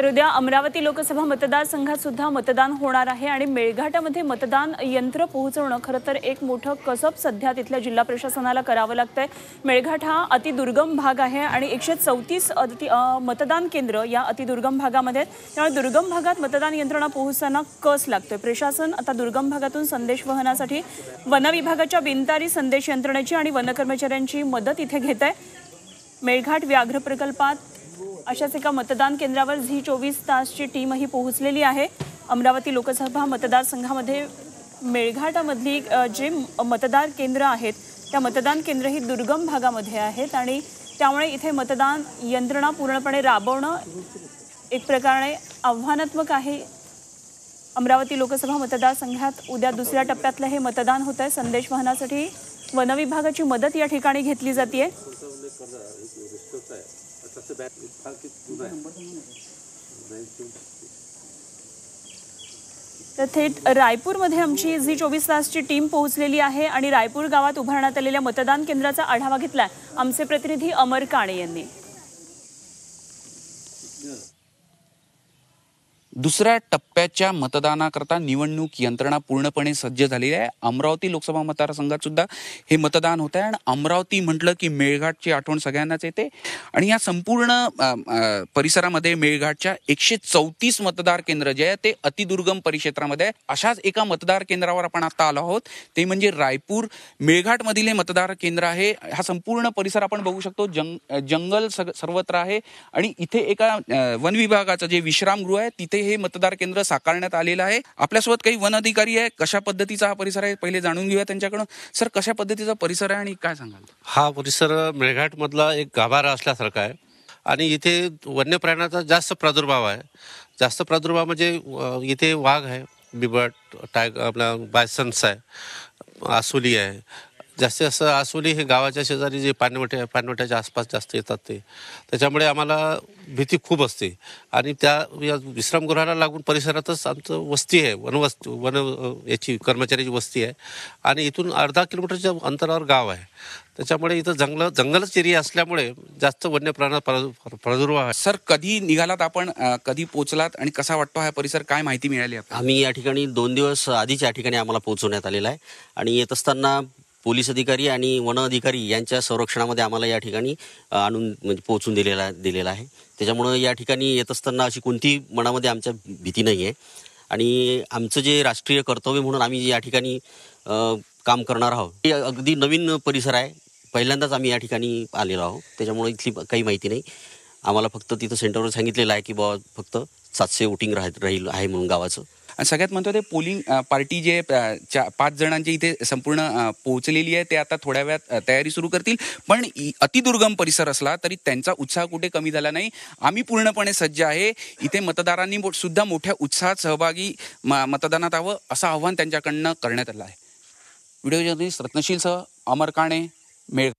तर उद्या अमरावती लोकसभा मतदारसंघात सुद्धा मतदान होणार आहे आणि मेळघाटामध्ये मतदान यंत्र पोहोचवणं खरं तर एक मोठं कसब सध्या तिथल्या जिल्हा प्रशासनाला करावं लागतंय. मेळघाट हा अतिदुर्गम भाग आहे आणि एकशे चौतीस मतदान केंद्र या अतिदुर्गम भागामध्ये त्यामुळे दुर्गम भागात मतदान यंत्रणा पोहोचताना कस लागतोय? प्रशासन आता दुर्गम भागातून संदेश वहनासाठी वन विभागाच्या बिनतारी संदेश यंत्रणेची आणि वन कर्मचाऱ्यांची मदत इथे घेत आहे मेळघाट व्याघ्र प्रकल्पात अशाच एका मतदान केंद्रावर झी चोवीस तासची टीमही पोहोचलेली आहे. अमरावती लोकसभा मतदारसंघामध्ये मेळघाटामधली जे मतदार केंद्र आहेत त्या मतदान केंद्र ही दुर्गम भागामध्ये आहेत आणि त्यामुळे इथे मतदान यंत्रणा पूर्णपणे राबवणं एक प्रकारे आव्हानात्मक आहे. अमरावती लोकसभा मतदारसंघात उद्या दुसऱ्या टप्प्यातलं हे मतदान होत आहे संदेश वहनासाठी वनविभागाची मदत या ठिकाणी घेतली जाते तर थेट रायपूरमध्ये आमची झी चोवीस तासची टीम पोहोचलेली आहे आणि रायपूर गावात उभारण्यात आलेल्या मतदान केंद्राचा आढावा घेतलाय. आमचे प्रतिनिधी अमर काणे यांनी. दुसऱ्या टप्प्याच्या मतदानाकरता निवडणूक यंत्रणा पूर्णपणे सज्ज झालेली आहे. अमरावती लोकसभा मतदारसंघात सुद्धा हे मतदान होत आहे. आणि अमरावती म्हटलं की मेळघाटची आठवण सगळ्यांनाच येते. आणि या संपूर्ण परिसरामध्ये मेळघाटच्या एकशे चौतीस मतदार केंद्र जे आहे ते अतिदुर्गम परिक्षेत्रामध्ये आहे. अशाच एका मतदार केंद्रावर आपण आता आलो आहोत. ते म्हणजे रायपूर. मेळघाटमधील हे मतदार केंद्र आहे. हा संपूर्ण परिसर आपण बघू शकतो. जंग जंगल सर्वत्र आहे. आणि इथे एका वन विभागाचं जे विश्रामगृह आहे तिथे हे मतदार केंद्र साकारण्यात आलेलं आहे. आपल्यासोबत काही वन अधिकारी आहे. कशा पद्धतीचा हा परिसर आहे पहिले जाणून घेऊया त्यांच्याकडून. सर कशा पद्धतीचा परिसर आहे आणि काय सांगाल? हा परिसर मेळघाटमधला एक गाभारा असल्यासारखा आहे. आणि इथे वन्य प्राण्याचा जास्त प्रादुर्भाव आहे. जास्त प्रादुर्भाव म्हणजे इथे वाघ आहे बिबट टायग आपला बायसन्स आहे आसोली आहे. जास्तीत जास्त आसोली हे गावाच्या शेजारी जे पानवटे आहे पानवट्याच्या आसपास जास्त येतात ते. त्याच्यामुळे आम्हाला भीती खूप असते. आणि त्या या विश्रामगृहाला लागून परिसरातच आमचं वस्ती आहे वनवस्ती वन याची कर्मचाऱ्याची वस्ती आहे. आणि इथून अर्धा किलोमीटरच्या अंतरावर गाव आहे. त्याच्यामुळे इथं जंगल जंगलच एरिया असल्यामुळे जास्त वन्य प्राणा प्रादुर्भाव आहे. सर कधी निघालात आपण? कधी पोहोचलात आणि कसा वाटतो हा परिसर? काय माहिती मिळाली आपल्याला? आम्ही या ठिकाणी दोन दिवस आधीच या ठिकाणी आम्हाला पोहोचवण्यात आलेला आहे. आणि येत असताना पोलीस अधिकारी आणि वन अधिकारी यांच्या संरक्षणामध्ये आम्हाला या ठिकाणी आणून म्हणजे पोहोचून दिलेला दिलेला आहे. त्याच्यामुळं या ठिकाणी येत असताना अशी कोणती मनामध्ये आमच्या भीती नाही आहे आणि आमचं जे राष्ट्रीय कर्तव्य म्हणून आम्ही या ठिकाणी काम करणार आहोत हे अगदी नवीन परिसर आहे. पहिल्यांदाच आम्ही या ठिकाणी आलेलो आहोत. त्याच्यामुळे इथली काही माहिती नाही. आम्हाला फक्त तिथं सेंटरवर सांगितलेलं आहे की बाबा फक्त सातशे वोटिंग राह राहील आहे म्हणून गावाचं. आणि सगळ्यात महत्त्वाचं पोलिंग पार्टी जे पाच जणांची इथे संपूर्ण पोहोचलेली आहे ते आता थोड्या वेळात तयारी सुरू करतील. पण अतिदुर्गम परिसर असला तरी त्यांचा उत्साह कुठे कमी झाला नाही. आम्ही पूर्णपणे सज्ज आहे. इथे मतदारांनी सुद्धा मोठ्या उत्साहात सहभागी मतदानात यावं असं आव्हान त्यांच्याकडनं करण्यात आलं आहे. व्हिडिओ जर्नलिस्ट रत्नशीलसह अमर काणे मेळ